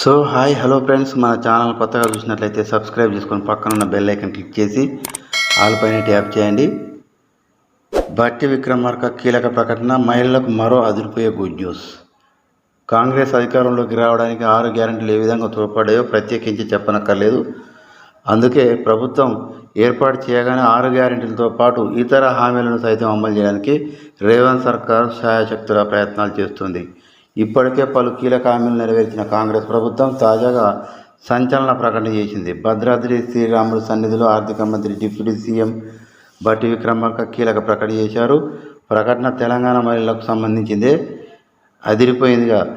So hi hello friends మన channel కొత్తగా చూసినట్లయితే సబ్స్క్రైబ్ చేసుకొని పక్కన ఉన్న బెల్ ఐకన్ క్లిక్ చేసి ఆల్ పైన ట్యాప్ చేయండి. భట్టి విక్రమార్క కీలక ప్రకటన మహిళలకు మరో అదిరిపోయే గుడ్ న్యూస్ కాంగ్రెస్ అధికారంలోకి రావడానికి ఆరు గ్యారెంటీలు ఏ విధంగా తోడ్పడాయో ప్రత్యేకించి చెప్పనక్కర్లేదు. అందుకే ప్రభుత్వం ఏర్పాటు చేయగానే ఆరు గ్యారెంటీలతో పాటు ఇతర హామీలను సైతం అమలు చేయడానికి రేవంత్ సర్కార్ సాయశక్తుల ప్రయత్నాలు చేస్తుంది. ఇప్పటికే పలు కీలక హామీలు నెరవేర్చిన కాంగ్రెస్ ప్రభుత్వం తాజాగా సంచలన ప్రకటన చేసింది. భద్రాద్రి శ్రీరాములు సన్నిధిలో ఆర్థిక మంత్రి డిప్యూటీ సీఎం బట్టి విక్రమార్క కీలక ప్రకటన చేశారు. ప్రకటన తెలంగాణ మహిళలకు సంబంధించిందే. అదిరిపోయిందిగా.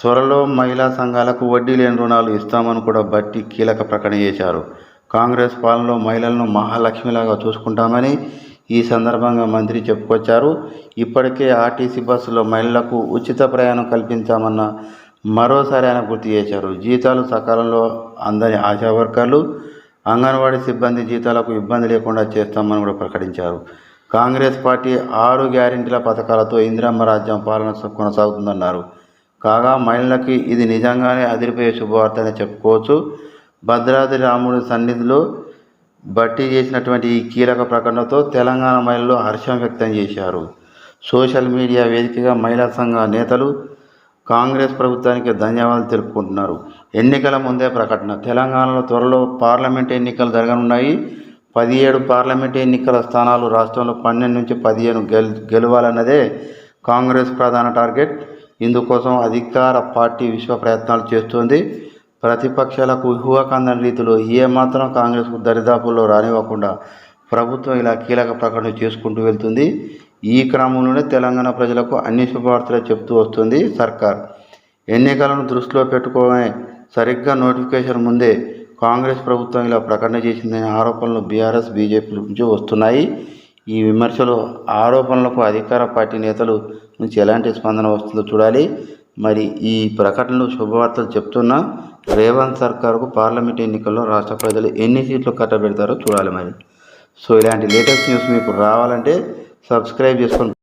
త్వరలో మహిళా సంఘాలకు వడ్డీ లేని రుణాలు ఇస్తామని కూడా బట్టి కీలక ప్రకటన చేశారు. కాంగ్రెస్ పాలనలో మహిళలను మహాలక్ష్మిలాగా చూసుకుంటామని ఈ సందర్భంగా మంత్రి చెప్పుకొచ్చారు. ఇప్పటికే ఆర్టీసీ బస్సులో మహిళలకు ఉచిత ప్రయాణం కల్పించామన్న మరోసారి ఆయన గుర్తు చేశారు. జీతాలు సకాలంలో అందని ఆశా వర్కర్లు అంగన్వాడీ సిబ్బంది జీతాలకు ఇబ్బంది లేకుండా చేస్తామని కూడా ప్రకటించారు. కాంగ్రెస్ పార్టీ ఆరు గ్యారెంటీల పథకాలతో ఇందిరమ్మ రాజ్యం పాలన కొనసాగుతుందన్నారు. కాగా మహిళలకి ఇది నిజంగానే అదిరిపోయే శుభవార్త అని చెప్పుకోవచ్చు. భద్రాద్రి రాముడి సన్నిధిలో భట్టి చేసినటువంటి ఈ కీలక ప్రకటనతో తెలంగాణ మహిళలు హర్షం వ్యక్తం చేశారు. సోషల్ మీడియా వేదికగా మహిళా సంఘ నేతలు కాంగ్రెస్ ప్రభుత్వానికి ధన్యవాదాలు తెలుపుకుంటున్నారు. ఎన్నికల ముందే ప్రకటన. తెలంగాణలో త్వరలో పార్లమెంట్ ఎన్నికలు జరగనున్నాయి. పదిహేడు పార్లమెంట్ ఎన్నికల స్థానాలు రాష్ట్రంలో పన్నెండు నుంచి పదిహేను గెల్ గెలవాలన్నదే కాంగ్రెస్ ప్రధాన టార్గెట్. ఇందుకోసం అధికార పార్టీ విశ్వ ప్రయత్నాలు చేస్తోంది. ప్రతిపక్షాలకు ఊహకందని రీతిలో ఏమాత్రం కాంగ్రెస్కు దరిదాపుల్లో రానివ్వకుండా ప్రభుత్వం ఇలా కీలక ప్రకటన చేసుకుంటూ వెళ్తుంది. ఈ క్రమంలోనే తెలంగాణ ప్రజలకు అన్ని శుభవార్తలు చెప్తూ వస్తుంది సర్కార్. ఎన్నికలను దృష్టిలో పెట్టుకోవడమే సరిగ్గా నోటిఫికేషన్ ముందే కాంగ్రెస్ ప్రభుత్వం ఇలా ప్రకటన చేసిందనే ఆరోపణలు బీఆర్ఎస్ బీజేపీ నుంచి వస్తున్నాయి. ఈ విమర్శలు ఆరోపణలకు అధికార పార్టీ నేతలు నుంచి ఎలాంటి స్పందన వస్తుందో చూడాలి. మరి ఈ ప్రకటనలు శుభవార్తలు చెప్తున్నా రేవంత్ సర్కార్కు పార్లమెంట్ ఎన్నికల్లో రాష్ట్ర ప్రజలు ఎన్ని సీట్లు కట్టబెడతారో చూడాలి మరి. సో ఇలాంటి లేటెస్ట్ న్యూస్ మీకు రావాలంటే సబ్స్క్రైబ్ చేసుకుంటాం